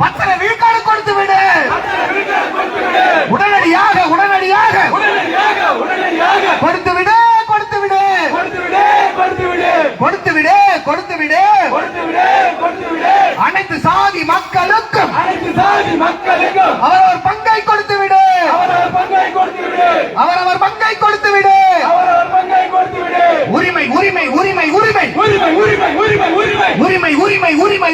பத்திர விழுக்காடு கொடுத்து விடு உடனடியாக உடனடியாக. கொடுத்து விடு கொடுத்து விடு கொடுத்து விடு கொடுத்து விடு அனைத்து சாதி மக்களுக்கும். அனைத்து சாதி மக்களுக்கும். அவரவர் பங்கை கொடுத்து விடு அவரவர் அவரவர் பங்கை கொடுத்து உரிமை உரிமை உரிமை உரிமை.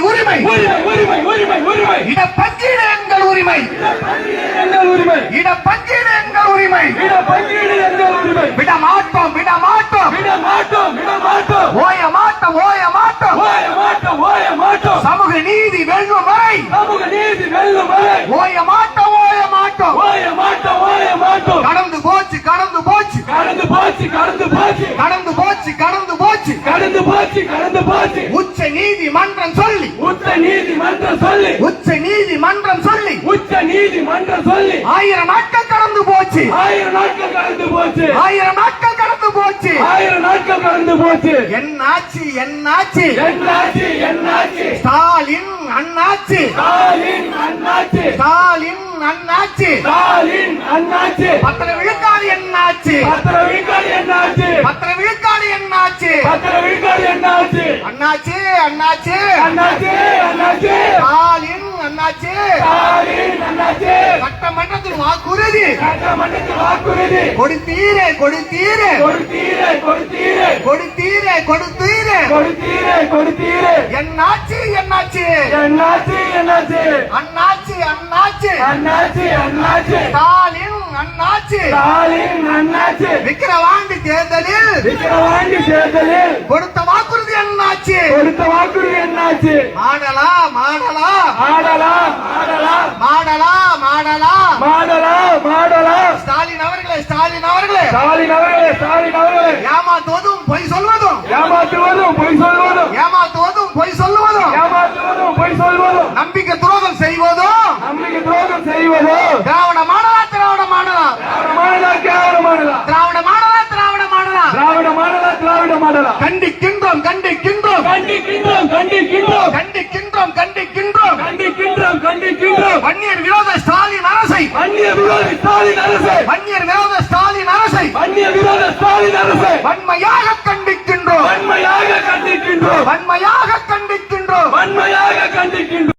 உரிமை உரிமை. உரிமை உரிமை உரிமை உரிமை. உரிமை இடப்பங்கீடு எங்கள் உரிமை எங்கள் உரிமை. இடப்பங்கீடு எங்கள் உரிமை. இட பங்கீடு எங்கள் உரிமை. விட மாட்டோம் விட மாட்டோம் விட மாட்டோம் விட மாட்டோம் ஓய மாட்டோம் ஓய மாட்டோம். ஓய மாட்டோம் ஓய மாட்டோம். சமூக நீதி வெல்லும் வரை. சமூக நீதி வெல்லும் வரை. ஓய மாட்டோம் ஓய மாட்டோம். ஓய மாட்டோம் ஓய மாட்டோம். கடந்து போச்சு கடந்து போச்சு. கடந்து போச்சு கடந்து போச்சு. கடந்து போச்சு கடந்து போச்சு. கடந்து போச்சு கடந்து போச்சு. நீதிமன்றம் சொல்லி. உச்ச நீதிமன்றம் சொல்லி. உச்ச நீதிமன்றம் சொல்லி. உச்ச நீதிமன்றம் சொல்லி. ஆயிரம் நாட்கள் கடந்து போச்சு. ஆயிரம் நாட்கள் கடந்து போச்சு. ஆயிரம் நாட்கள் கடந்து போச்சு. ஆயிரம் நாட்கள் கடந்து போச்சு. என்னாச்சு என்னாச்சு? என்னாச்சு என்னாச்சு? ஸ்டாலின் அண்ணாச்சு. ஸ்டாலின் அண்ணாச்சு. ஸ்டாலின் அண்ணாச்சு. ஸ்டாலின் அண்ணாச்சு. பத்திர விழுக்காடு என்னாச்சு? பத்திர விழுக்காடு என்னாச்சு? பத்திர என்னாச்சு? பத்திர என்னாச்சு? அண்ணாச்சு அண்ணாச்சு. அண்ணாச்சு அண்ணாச்சு. ஸ்டாலின் அண்ணாச்சு. ஸ்டாலின் அண்ணாச்சு. சட்டமன்றத்தில் வாக்குறுதி. சட்டமன்றத்தில் வாக்குறுதி. கொடுத்தீரே கொடுத்தீரே. கொடுத்தீரே கொடுத்தீரே. கொடுத்தீரே கொடுத்தீரே. கொடுத்தீரே கொடுத்தீரே. என்னாச்சு என்னாச்சு? என்னாச்சு என்னாச்சு? அண்ணாச்சு அண்ணாச்சு. அண்ணாச்சு அண்ணாச்சு. ஸ்டாலின் அண்ணாச்சு ஸ்டாலின் அண்ணாச்சு விக்கிரவாண்டி தேர்தலில் விக்கிரவாண்டி தேர்தலில் கொடுத்த வாக்குறுதி கொடுத்த வாக்குறுதி என்னாச்சு? மாடலா மாடலா? ஆடலாம் ஆடலாம் மாடலா மாடலா? மாடலா மாடலா? ஸ்டாலின் அவர்களே ஸ்டாலின் அவர்களே. ஸ்டாலின் அவர்களே ஸ்டாலின் அவர்களே. ஏமாத்துவதும் பொய் சொல்வதும். ஏமாற்றுவதும் பொய் சொல்வதும். ஏமாத்துவதும் பொய் சொல்லுவதும் ஏமாற்றுவதும் பொய் சொல்வதும். நம்பிக்கை துரோகம் செய்வதும். நம்பிக்கை துரோகம் செய்வதும். போராடலாம் கண்டிக்கின்றோம் கண்டிக்கின்றோம். கண்டிக்கின்றோம் கண்டிக்கின்றோம். கண்டிக்கின்றோம் கண்டிக்கின்றோம். கண்டிக்கின்றோம் கண்டிக்கின்றோம். வன்னியர் விரோத ஸ்டாலின் அரசை. வன்னியர் விரோத ஸ்டாலின் அரசை. வன்னியர் விரோத ஸ்டாலின் அரசை. வன்னியர் விரோத ஸ்டாலின் அரசை. வன்மையாக கண்டிக்கின்றோம். வன்மையாக கண்டிக்கின்றோம். வன்மையாக கண்டிக்கின்றோம். வன்மையாக கண்டிக்கின்றோம்.